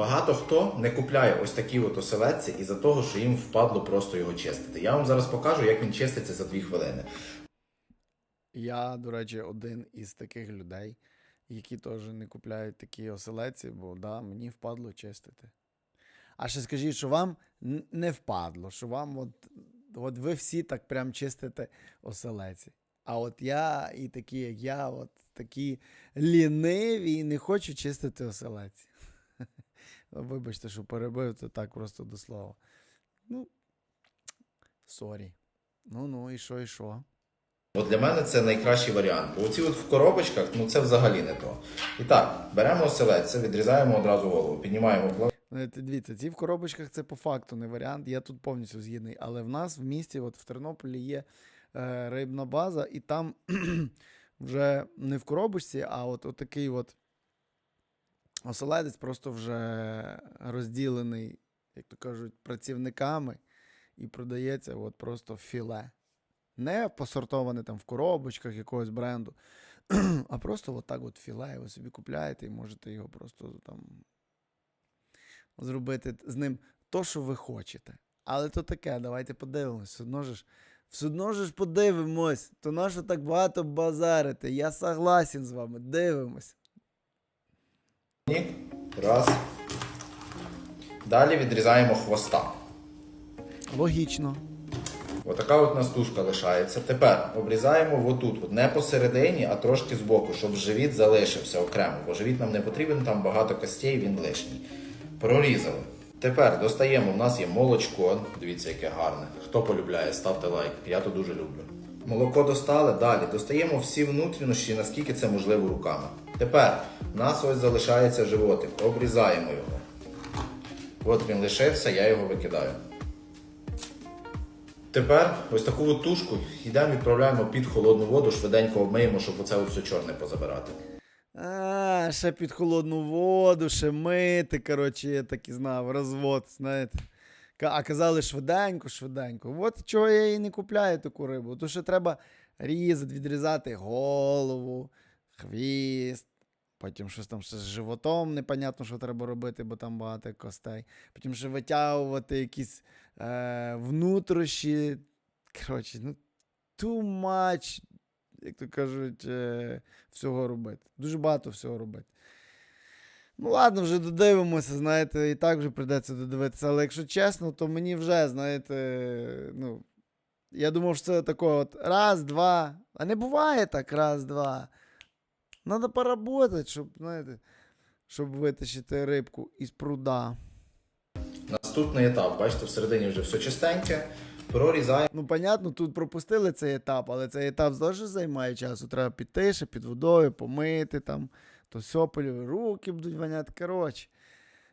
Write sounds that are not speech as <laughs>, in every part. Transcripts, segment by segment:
Багато хто не купляє ось такі от оселедці із-за того, що їм впадло просто його чистити. Я вам зараз покажу, як він чиститься за 2 хвилини. Я, до речі, один із таких людей, які теж не купляють такі оселеці, бо да, мені впадло чистити. А ще скажіть, що вам не впадло, що вам от, от ви всі так прям чистите оселеці. А от я і такі, як я, от такі ліниві і не хочу чистити оселеці. Вибачте, що перебив, то так просто до слова. Ну, сорі. Ну ну, і що, і що? От для мене це найкращий варіант. Бо оці от в коробочках, ну це взагалі не то. І так, беремо оселедця, відрізаємо одразу голову, піднімаємо плав- Знаєте, дивіться, ці в коробочках це по факту не варіант. Я тут повністю згідний. Але в нас в місті, от в Тернополі, є е, рибна база, і там <clears throat> вже не в коробочці, а от такий от оселедець просто вже розділений, як то кажуть, працівниками, і продається от просто філе. Не посортоване там в коробочках якогось бренду, <clears throat> а просто от так от філе. Ви собі купляєте і можете його просто там зробити з ним то, що ви хочете. Але то таке, давайте подивимось. Все одно ж, все ж подивимось. То на що так багато базарити? Я согласен з вами. Дивимось. Раз. Далі відрізаємо хвоста. Логічно. Отака от настушка лишається. Тепер обрізаємо отут, от не посередині, а трошки збоку, щоб живіт залишився окремо, бо живіт нам не потрібен, там багато костей, він лишній. Прорізали. Тепер достаємо, у нас є молочко. Дивіться, яке гарне. Хто полюбляє, ставте лайк. Я то дуже люблю. Молоко достали, далі достаємо всі внутрішні, наскільки це можливо руками. Тепер у нас ось залишається животик. Обрізаємо його. От він лишився, я його викидаю. Тепер ось таку от тушку йдемо відправляємо під холодну воду, швиденько обмиємо, щоб оце все чорне позабирати. А, ще під холодну воду, ще мити. Коротше, я так і знав, розвод, знаєте. А казали швиденько, швиденько. От чого я і не купляю таку рибу. То що треба різати, відрізати голову, хвіст. Потім щось там ще з животом, непонятно, що треба робити, бо там багато костей. Потім ще витягувати якісь е, внутрішні. Коротше, ну, too much, як то кажуть, е, всього робити. Дуже багато всього робити. Ну, ладно, вже додивимося, знаєте, і так вже прийдеться додивитися. Але якщо чесно, то мені вже, знаєте, ну. Я думав, що це тако от раз, два. А не буває так, раз, два. Надо поработати, щоб, знаєте, щоб витащити рибку із пруда. Наступний етап, бачите, всередині вже все чистеньке. Прорізаємо Ну, понятно, тут пропустили цей етап, але цей етап теж займає часу. Треба піти ще під водою, помити там, то сьополю, руки будуть воняти. Коротше.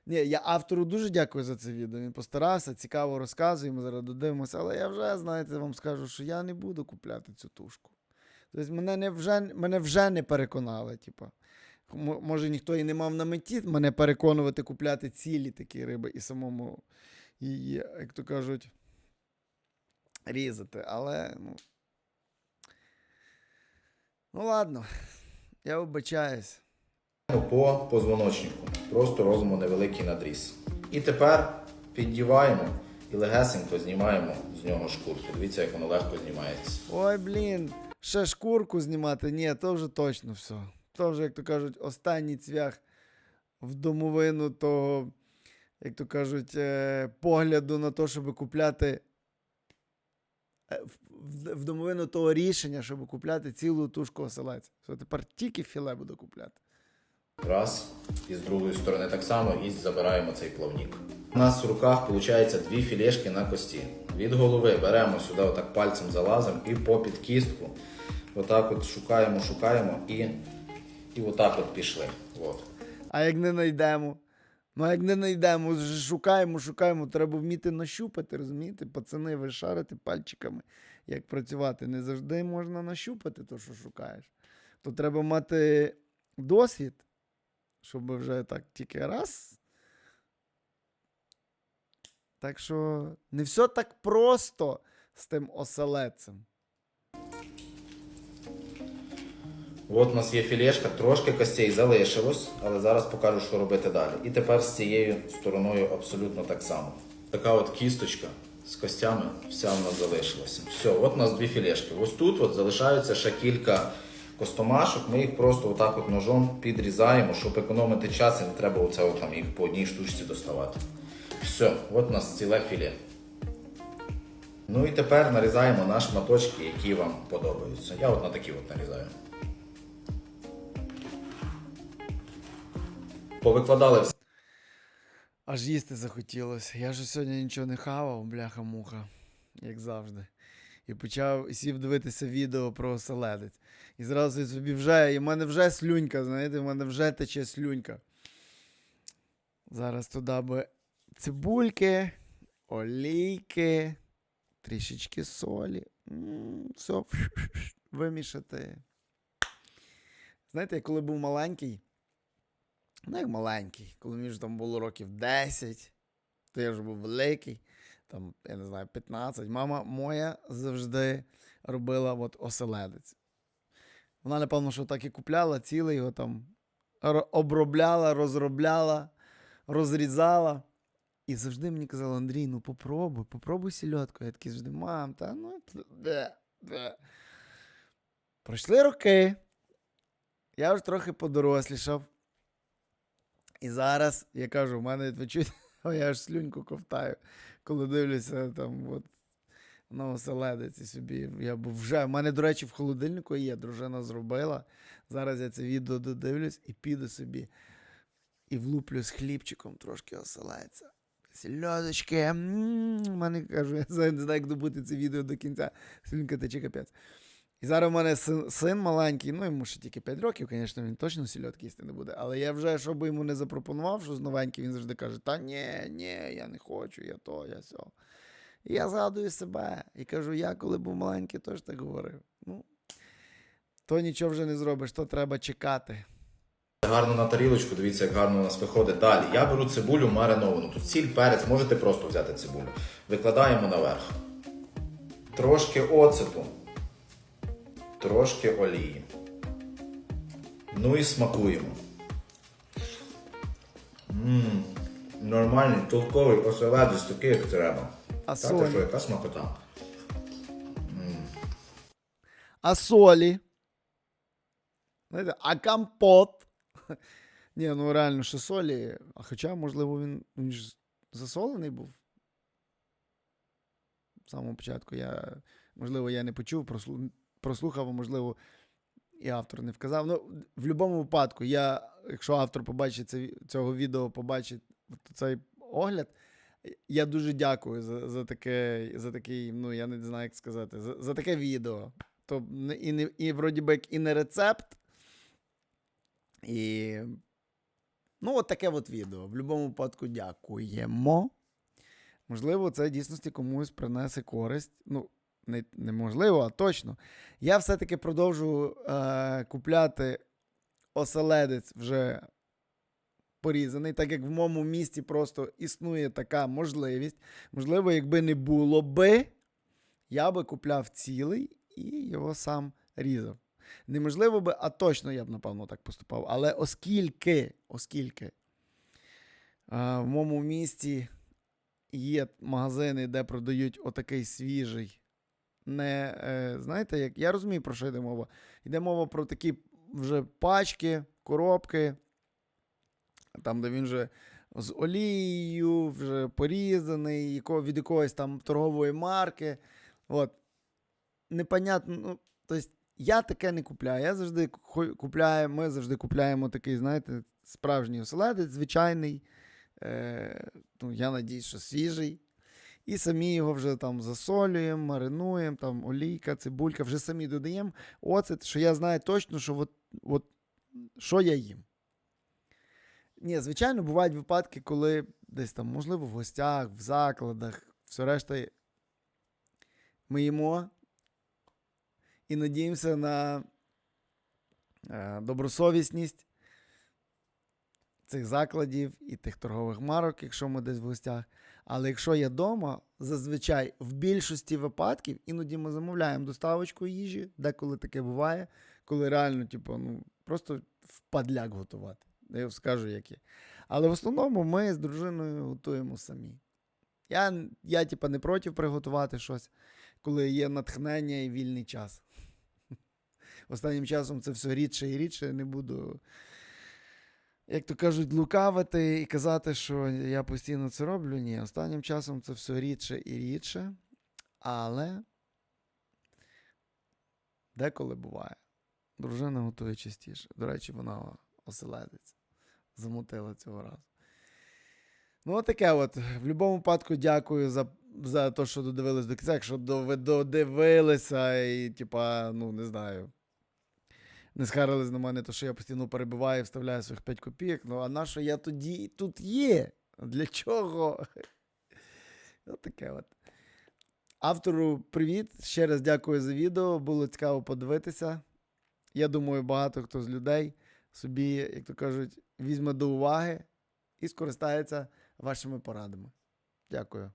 Ні, я автору дуже дякую за це відео. Він постарався, цікаво розказує, ми зараз додивимося, але я вже, знаєте, вам скажу, що я не буду купляти цю тушку. Тобто мене, не вже, мене вже не переконали. Типу. Може, ніхто і не мав на меті мене переконувати купляти цілі такі риби і самому її, як то кажуть, різати. Але, ну. Ну, ладно, я вибачаюсь. По позвоночнику. Просто робимо невеликий надріз. І тепер піддіваємо і легесенько знімаємо з нього шкурку. Дивіться, як воно легко знімається. Ой, блін, ще шкурку знімати. Ні, то вже точно все. То вже, як то кажуть, останній цвях в домовину того, як то кажуть, е, погляду на те, щоб купляти. е, в- домовину того рішення, щоб купляти цілу тушку оселеця. Все, тепер тільки філе буду купляти. Раз. І з другої сторони так само і забираємо цей плавнік. У нас в руках виходить дві філешки на кості. Від голови беремо сюди, отак пальцем залазимо і попід кістку. Отак от шукаємо, шукаємо і, і отак от пішли. От. А як не знайдемо? Ну, як не знайдемо, шукаємо, шукаємо, треба вміти нащупати, розумієте? Пацани, ви шарите пальчиками, як працювати. Не завжди можна нащупати те, що шукаєш. То треба мати досвід, щоб вже так тільки раз. Так що не все так просто з тим оселедцем. От у нас є філешка, трошки костей залишилось, але зараз покажу, що робити далі. І тепер з цією стороною абсолютно так само. Така от кісточка з костями, вся в нас залишилася. Все, от у нас дві філешки. Ось тут от залишаються ще кілька костомашок. Ми їх просто отак от ножом підрізаємо, щоб економити час і не треба оце от там їх по одній штучці доставати. Все, от у нас ціле філе. Ну і тепер нарізаємо на шматочки, які вам подобаються. Я от на такі от нарізаю. Повикладали все. Аж їсти захотілося. Я ж сьогодні нічого не хавав, бляха-муха, як завжди. І почав сів дивитися відео про оселедець. І зразу собі вже, і в мене вже слюнька, знаєте, в мене вже тече слюнька. Зараз туди би цибульки, олійки, трішечки солі. Все <laughs> вимішати. Знаєте, я коли був маленький, ну як маленький, коли мені вже там було років 10, то я вже був великий, там, я не знаю, 15. Мама моя завжди робила от оселедець. Вона, напевно, що так і купляла, цілий його там обробляла, розробляла, розрізала. І завжди мені казала, Андрій, ну попробуй, попробуй сільотку. Я такий завжди, мам, та ну. Де, де. Пройшли роки. Я вже трохи подорослішав. І зараз я кажу, в мене ви <laughs> я аж слюньку ковтаю, коли дивлюся там от, на оселедець і собі. Я вже. В мене, до речі, в холодильнику є, дружина зробила. Зараз я це відео додивлюсь і піду собі і влуплю з хлібчиком трошки оселедця. Сльозочки. У мене кажу, <laughs> я не знаю, як добути це відео до кінця. Слюнка тече капець. І зараз у мене син, син маленький, ну йому ще тільки 5 років, звісно, він точно сільотки їсти не буде. Але я вже, щоб йому не запропонував щось новеньке, він завжди каже: Та ні, ні, я не хочу, я то, я сьо. І я згадую себе і кажу, я коли був маленький, теж так говорив. Ну, то нічого вже не зробиш, то треба чекати. Гарно на тарілочку, дивіться, як гарно у нас виходить. Далі. Я беру цибулю мариновану. Тут сіль, перець, можете просто взяти цибулю. Викладаємо наверх. Трошки оцету. Трошки олії. Ну і смакуємо. Ммм, нормальний, толковий оселедець, такий, як треба. А Та ти солі? що, яка смакота? А солі? А компот? <laughs> Ні, ну реально, що солі. А хоча, можливо, він, він ж засолений був. В самому початку я, можливо, я не почув, прослу- прослухав, а можливо, і автор не вказав. Ну, в будь-якому випадку, я, якщо автор побачить це, цього відео, побачить цей огляд, я дуже дякую за, за, таке, за такий, ну я не знаю, як сказати, за, за таке відео. То і, не, і вроді би і не рецепт. І. Ну, от таке от відео. В будь-якому випадку дякуємо. Можливо, це дійсності комусь принесе користь. Ну, не, неможливо, а точно. Я все-таки продовжу е, купляти оселедець вже порізаний, так як в моєму місті просто існує така можливість. Можливо, якби не було би, я би купляв цілий і його сам різав. Неможливо би, а точно я б, напевно, так поступав. Але оскільки, оскільки а, в моєму місті є магазини, де продають отакий свіжий. Не, е, знаєте, як я розумію, про що йде мова. Йде мова про такі вже пачки, коробки, там, де він вже з олією, вже порізаний, від якоїсь там торгової марки. От. Непонятно. Ну, тобто, я таке не купляю. Я завжди купляю, ми завжди купляємо такий, знаєте, справжній оселедець, звичайний. Е, ну, я надіюсь, що свіжий. І самі його вже там засолюємо, маринуємо, там олійка, цибулька, вже самі додаємо. Оцет, що я знаю точно, що от, от, що я їм. Ні, звичайно, бувають випадки, коли десь там, можливо, в гостях, в закладах, все решта ми їмо і надіємося на е, добросовісність цих закладів і тих торгових марок, якщо ми десь в гостях. Але якщо я вдома, зазвичай в більшості випадків іноді ми замовляємо доставочку їжі, деколи таке буває, коли реально, типу, ну, просто впадляк готувати. Я скажу, як є. Але в основному ми з дружиною готуємо самі. Я, я типу, не проти приготувати щось, коли є натхнення і вільний час. <laughs> Останнім часом це все рідше і рідше. Не буду, як то кажуть, лукавити і казати, що я постійно це роблю. Ні, останнім часом це все рідше і рідше. Але деколи буває. Дружина готує частіше. До речі, вона оселедиться. Замутила цього разу. Ну, от таке от. В будь-якому випадку дякую за, за те, що додивились до кінця. Якщо ви додивилися і, типа, ну, не знаю. Не схарились на мене, то що я постійно перебиваю, вставляю своїх 5 копійок. Ну, а на що я тоді тут є? Для чого? <laughs> От таке от. Автору привіт. Ще раз дякую за відео. Було цікаво подивитися. Я думаю, багато хто з людей собі, як то кажуть, візьме до уваги і скористається вашими порадами. Дякую.